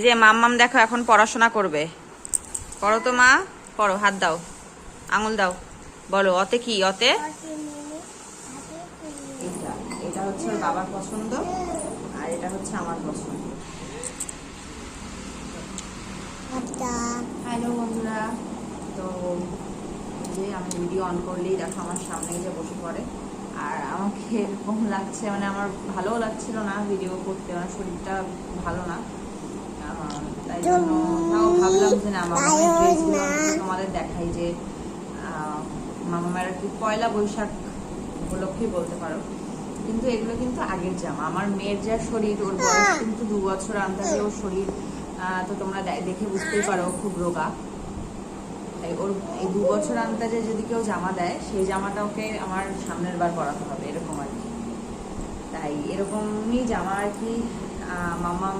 এই যে মাম্মাম দেখো এখন পড়াশোনা করবে। পড়ো তো মা, পড়ো, হাত দাও, আঙুল দাও। বলো, অতে কি, অতে? এটা হচ্ছে বাবার পছন্দ, আর এটা হচ্ছে আমার পছন্দ। হ্যালো বন্ধুরা, তো যে আমি ভিডিও অন করলেই দেখো আমার সামনে বসে আর আমাকে এরকম লাগছে মানে আমার ভালোও লাগছিল না ভিডিও করতে মানে শরীরটা ভালো না। দেখে বুঝতেই পারো, খুব রোগা। তাই ওর এই দু বছর আন্দাজে যদি কেউ জামা দেয়, সেই জামাটা ওকে আমার সামনের বার পরাতে হবে, এরকম আর কি। তাই এরকমই জামা আর কি মামাম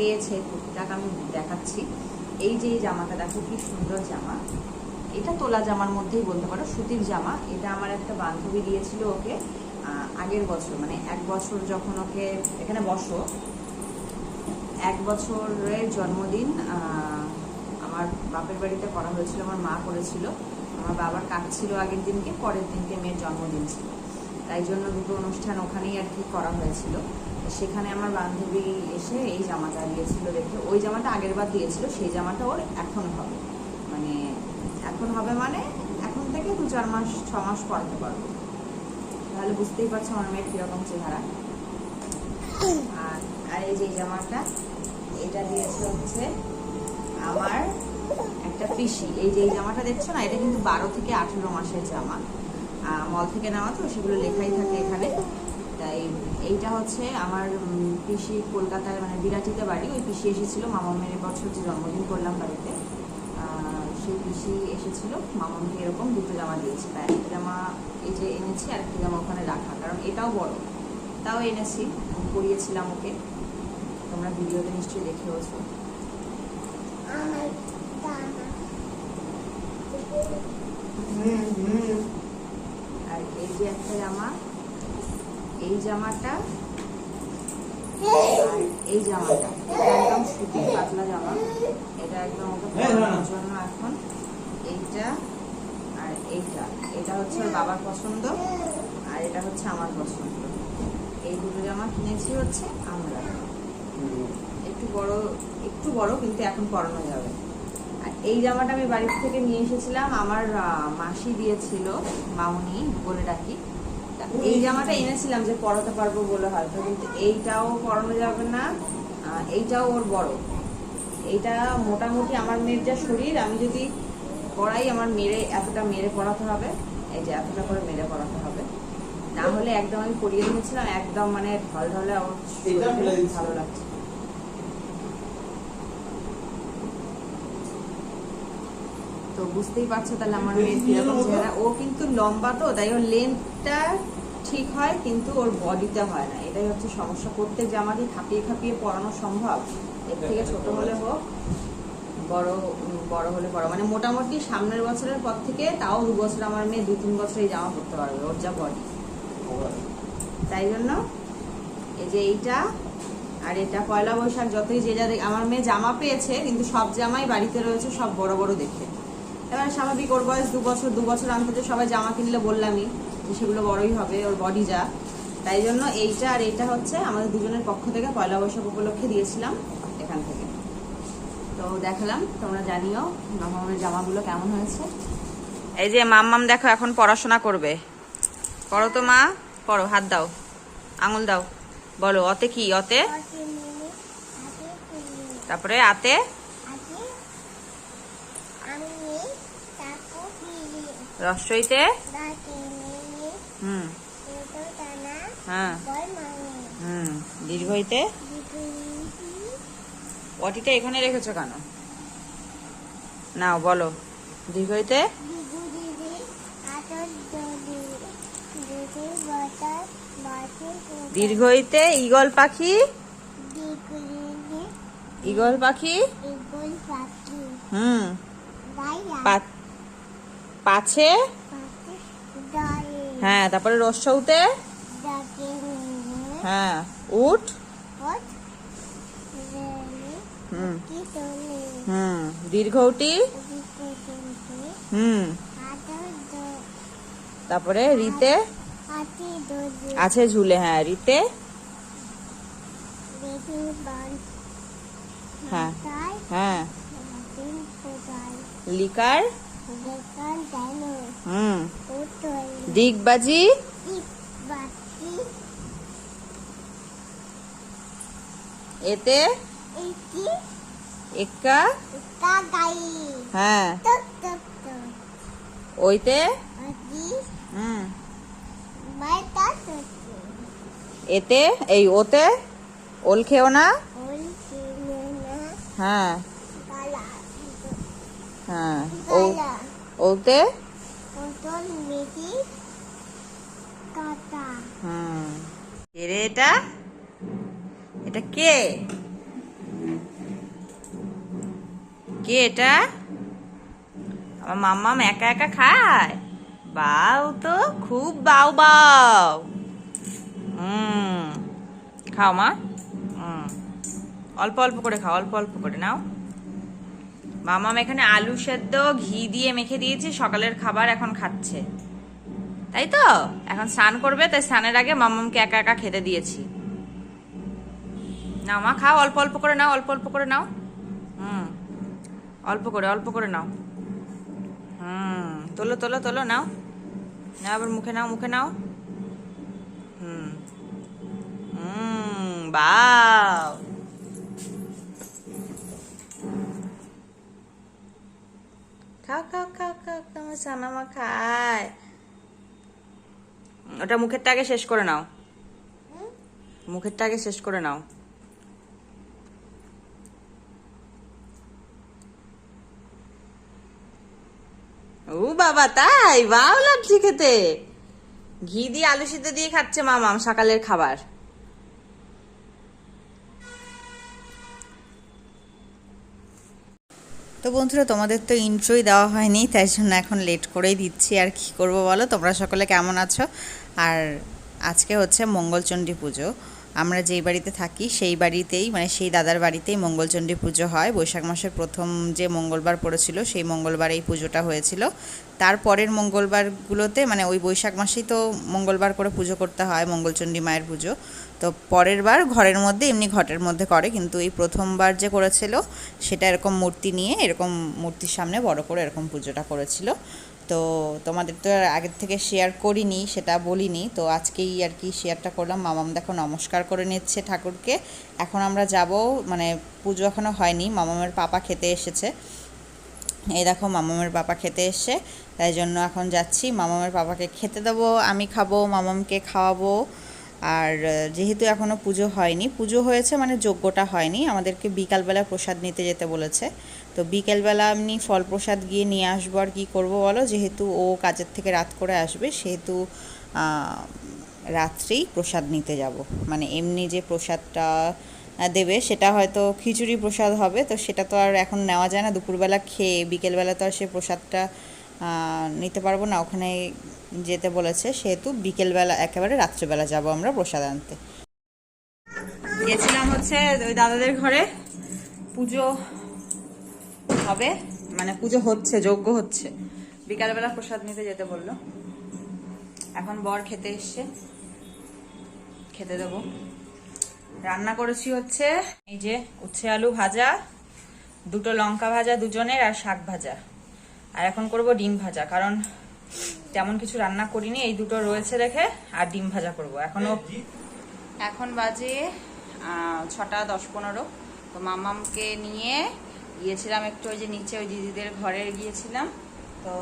পেয়েছে টুকটাক আমি দেখাচ্ছি। এই যে জামাটা, দেখো কি সুন্দর জামা। এটা তোলা জামার মধ্যেই বলতে পারো, সুতির জামা। এটা আমার একটা বান্ধবী দিয়েছিল ওকে আগের বছর মানে এক বছর যখন ওকে এখানে বসো, এক বছরের জন্মদিন আমার বাপের বাড়িতে করা হয়েছিল, আমার মা করেছিল। আমার বাবার কাজ ছিল আগের দিনকে, পরের দিনকে মেয়ের জন্মদিন ছিল। তাই জন্য দুটো অনুষ্ঠান ওখানেই আর কি করা হয়েছিল। সেখানে আমার বান্ধবী এসে এই জামাটা দিয়েছিল দেখে। ওই জামাটা আগের বার দিয়েছিল, সেই জামাটা ওর এখন হবে। মানে এখন হবে মানে এখন থেকে দু চার মাস, ছ মাস পরাতে পারব। তাহলে বুঝতেই পারছ আমার মেয়ের কীরকম চেহারা। আর আর এই যে জামাটা, এটা দিয়েছে হচ্ছে আমার একটা পিসি। এই যে জামাটা দেখছ না, এটা কিন্তু বারো থেকে আঠেরো মাসের জামা। মল থেকে নেওয়া তো, সেগুলো লেখাই থাকে। এইটা হচ্ছে আমার পিসি কলকাতায় মানে বিরাটিতে বাড়ি। ওই পিসি এসেছিল মামামের বছর যে জন্মদিন করলাম বাড়িতে। সেই পিসি এসেছিল মামামকে এরকম দুটো জামা দিয়েছে। তাই একটা জামা এই যে এনেছি, আর একটা জামা ওখানে রাখা। কারণ এটাও বড়। তাও এনেছি, পরিয়েছিলাম ওকে। তোমরা ভিডিওতে নিশ্চয়ই দেখেওছো। আর এই যে একটা জামা এই জামাটা এই জামাটা। এটা একদম সুতির পাতলা জামা। এটা একদম ওকে পরানোর জন্য এখন এইটা আর এইটা। এটা হচ্ছে ওর বাবার পছন্দ আর এটা হচ্ছে আমার পছন্দ। এই দুটো জামা কিনেছি হচ্ছে আমরা। একটু বড় একটু বড় কিন্তু এখন পরানো যাবে। আর এই জামাটা আমি বাড়ির থেকে নিয়ে এসেছিলাম। আমার মাসি দিয়েছিল মামনি বলে ডাকি। এই জামাটা এনেছিলাম যে পরাতে পারব বলে হয়তো কিন্তু এইটাও পরানো যাবে না এইটাও ওর বড়। এইটা মোটামুটি আমার মেয়ের যা শরীর আমি যদি পড়াই আমার মেরে এতটা মেরে পড়াতে হবে এই যে এতটা করে মেরে পড়াতে হবে। না হলে একদম আমি পরিয়ে নিয়েছিলাম একদম মানে ঢল ঢলে আমার। ভালো লাগছে। তো বুঝতেই পারছ তাহলে আমার মেয়ের কীরকম চেহারা। ও কিন্তু লম্বা তো তাই ওর লেন্থটা ঠিক হয় কিন্তু ওর বডিতে হয় না। এটাই হচ্ছে সমস্যা। প্রত্যেক জামাটি খাপিয়ে খাপিয়ে পরানো সম্ভব। এর থেকে ছোট হলে হোক বড় বড় হলে বড় মানে মোটামুটি সামনের বছরের পর থেকে তাও দু বছর আমার মেয়ে দু তিন বছর এই জামা পরতে পারবে ওর যা বডি। তাই জন্য এই যে এইটা আর এটা পয়লা বৈশাখ যতই যে যা আমার মেয়ে জামা পেয়েছে কিন্তু সব জামাই বাড়িতে রয়েছে সব বড় বড় দেখে এবার স্বাভাবিক ওর বয়স দু বছর দু বছর অন্তত সবাই জামা কিনলে বললামই সেগুলো বড়ই হবে, ওর বডি যা। তাই জন্য এইটা আর এইটা হচ্ছে আমাদের দুজনের পক্ষ থেকে পয়লা বৈশাখ উপলক্ষে দিয়েছিলাম এখান থেকে। তো দেখালাম, তোমরা জানিও মামামের জামাগুলো কেমন হয়েছে। এই যে মাম্মাম দেখো এখন পড়াশোনা করবে। করো তো মা করো হাত দাও, আঙুল দাও। বলো, অতে কি, অতে? তারপরে আতে? রসইতে হুম। হ্যাঁ। হুম। দীর্ঘইতে অটিটা এখানে রেখেছো কেন? নাও বলো। দীর্ঘইতে দীর্ঘইতে ঈগল পাখি? ঈগল পাখি? হুম। পাছে? হ্যাঁ তারপরে রসৌতে হ্যাঁ উঠ। হুম। হুম দীর্ঘটি হুম। তারপরে রিতে? আছে ঝুলে হ্যাঁ রিতে। হ্যাঁ হ্যাঁ। লিকার? হুম। ও দিগবাজি এতে? একি হ্যাঁ। ওইতে? হুম। এতে? এই ওতে? ওল খেও না। হ্যাঁ। হ্যাঁ ও ওতে? কে রে এটা? এটা কে? কে এটা? আমার মাম্মাম একা একা খায়? বাউ তো খুব বাউ বাউ। হুম। খাও মা। হুম। অল্প অল্প করে খাও অল্প অল্প করে নাও। মামাম এখানে আলু সেদ্ধ, ঘি দিয়ে মেখে দিয়েছি, সকালের খাবার এখন খাচ্ছে। তাই তো? এখন স্নান করবে, তাই স্নানের আগে মামামকে একা একা খেতে দিয়েছি। নাও মা, খাও, অল্প অল্প করে নাও, অল্প অল্প করে নাও। হুম, অল্প করে অল্প করে নাও। হুম, তোলো তোলো তোলো, নাও। নাও আবার মুখে নাও মুখে নাও। হুম হুম, বাও। খাও খাও খাও খাও আমার সানামা খায় ওটা মুখেরটা আগে শেষ করে নাও মুখেরটা আগে শেষ করে নাও ও বাবা তাই বাও লাগছে খেতে ঘি দিয়ে আলু সিদ্ধ দিয়ে খাচ্ছে মামাম সকালের খাবার তো বন্ধুরা, তোমাদের তো ইন্ট্রোই দেওয়া হয়নি, তাই জন্য এখন লেট করেই দিচ্ছি। আর কি করব বলো? তোমরা সকলে কেমন আছো? আর আজকে হচ্ছে মঙ্গলচণ্ডী পুজো। আমরা যেই বাড়িতে থাকি, সেই বাড়িতেই মানে সেই দাদার বাড়িতেই মঙ্গলচণ্ডী পুজো হয়। বৈশাখ মাসের প্রথম যে মঙ্গলবার পড়েছিল, সেই মঙ্গলবার এই পুজোটা হয়েছিল। তারপরের মঙ্গলবারগুলোতে মানে ওই বৈশাখ মাসেই তো মঙ্গলবার করে পুজো করতে হয়, মঙ্গলচণ্ডী মায়ের পুজো। তো পরের বার ঘরের মধ্যে, এমনি ঘটের মধ্যে করে, কিন্তু এই প্রথমবার যে করেছিল, সেটা এরকম মূর্তি নিয়ে, এরকম মূর্তির সামনে বড় করে এরকম পুজোটা করেছিল। তো তোমাদের তো আগের থেকে শেয়ার করিনি, সেটা বলিনি। তো আজকেই আর কি শেয়ারটা করলাম। মামাম দেখো নমস্কার করে নিচ্ছে ঠাকুরকে। এখন আমরা যাব মানে পুজো এখনও হয়নি, মামামের পাপা খেতে এসেছে। এই দেখো মামামের পাপা খেতে এসছে, তাই জন্য এখন যাচ্ছি। মামামের পাপাকে খেতে দেবো, আমি খাব, মামামকে খাওয়াবো। আর যেহেতু এখনও পুজো হয়নি, পুজো হয়েছে মানে যজ্ঞটা হয়নি, আমাদেরকে বিকালবেলা প্রসাদ নিতে যেতে বলেছে। তো বিকেলবেলা এমনি ফল প্রসাদ গিয়ে নিয়ে আসব আর কী করব বলো? যেহেতু ও কাজের থেকে রাত করে আসবে, সেহেতু রাত্রেই প্রসাদ নিতে যাব। মানে এমনি যে প্রসাদটা দেবে সেটা হয়তো খিচুড়ি প্রসাদ হবে, তো সেটা তো আর এখন নেওয়া যায় না। দুপুরবেলা খেয়ে বিকেলবেলা তো আর সে প্রসাদটা নিতে পারব না। ওখানে যেতে বলেছে, সেহেতু বিকেলবেলা, একেবারে রাত্রেবেলা যাব আমরা প্রসাদ আনতে। গেছিলাম হচ্ছে ওই দাদাদের ঘরে। পুজো হবে মানে পুজো হচ্ছে, যজ্ঞ হচ্ছে। বিকালবেলা প্রসাদ নিতে যেতে বলল। এখন বর খেতে এসছে। খেতে দেবো। রান্না করেছি হচ্ছে এই যে উচ্ছে আলু ভাজা, দুটো লঙ্কা ভাজা দুজনের আর শাক ভাজা। আর এখন করব ডিম ভাজা কারণ তেমন কিছু রান্না করিনি এই দুটো রয়েছে রেখে আর ডিম ভাজা করব। এখনও এখন বাজে ছটা দশ পনেরো। তো মামামকে নিয়ে গিয়েছিলাম একটু ওই যে নিচে ওই দিদিদের ঘরে গিয়েছিলাম। তো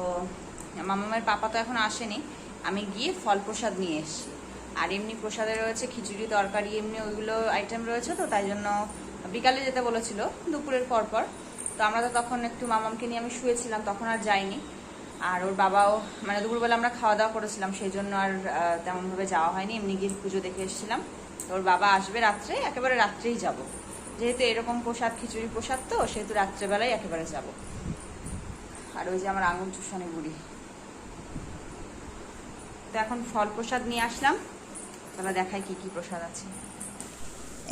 মামামের পাপা তো এখন আসেনি। আমি গিয়ে ফল প্রসাদ নিয়ে এসেছি। আর এমনি প্রসাদে রয়েছে খিচুড়ি তরকারি এমনি ওইগুলো আইটেম রয়েছে তো তাই জন্য বিকালে যেতে বলেছিল দুপুরের পর পর। তো আমরা তো তখন একটু মামামকে নিয়ে আমি শুয়েছিলাম, তখন আর যাইনি। আর ওর বাবাও মানে দুপুরবেলা আমরা খাওয়া দাওয়া করেছিলাম সেই জন্য আর তেমনভাবে যাওয়া হয়নি, এমনি গিয়ে পুজো দেখে এসেছিলাম। তো ওর বাবা আসবে রাত্রে, একেবারে রাত্রেই যাব। যেহেতু এরকম প্রসাদ, খিচুড়ি প্রসাদ তো, সেহেতু রাত্রেবেলায় একেবারে যাব। আর ওই যে আমার আঙুল চুষানি বুড়ি। তো এখন ফল প্রসাদ নিয়ে আসলাম। তাহলে দেখায় কি কি প্রসাদ আছে।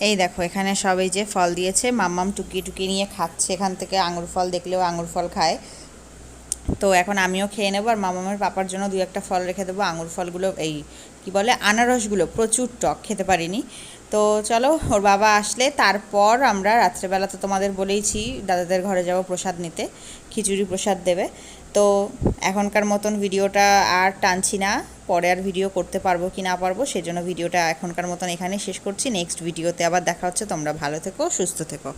এই দেখো, এখানে সব এই যে ফল দিয়েছে, মাম্মাম টুকি টুকি নিয়ে খাচ্ছে। এখান থেকে আঙুর ফল দেখলেও আঙুর ফল খায়। তো এখন আমিও খেয়ে নেব আর মামামের পাপার জন্য দু একটা ফল রেখে দেবো। আঙুর ফলগুলো এই কি বলে, আনারসগুলো, প্রচুর টক, খেতে পারিনি। তো চলো, ওর বাবা আসলে তারপর আমরা রাত্রেবেলা তো তোমাদের বলেইছি, দাদাদের ঘরে যাব প্রসাদ নিতে, খিচুড়ি প্রসাদ দেবে। তো এখনকার মতন ভিডিওটা আর টানছি না। পরে আর ভিডিও করতে পারব কি না পারব, সেজন্য ভিডিওটা এখনকার মতন এখানে শেষ করছি। নেক্সট ভিডিওতে আবার দেখা হচ্ছে। তোমরা ভালো থেকো, সুস্থ থেকো।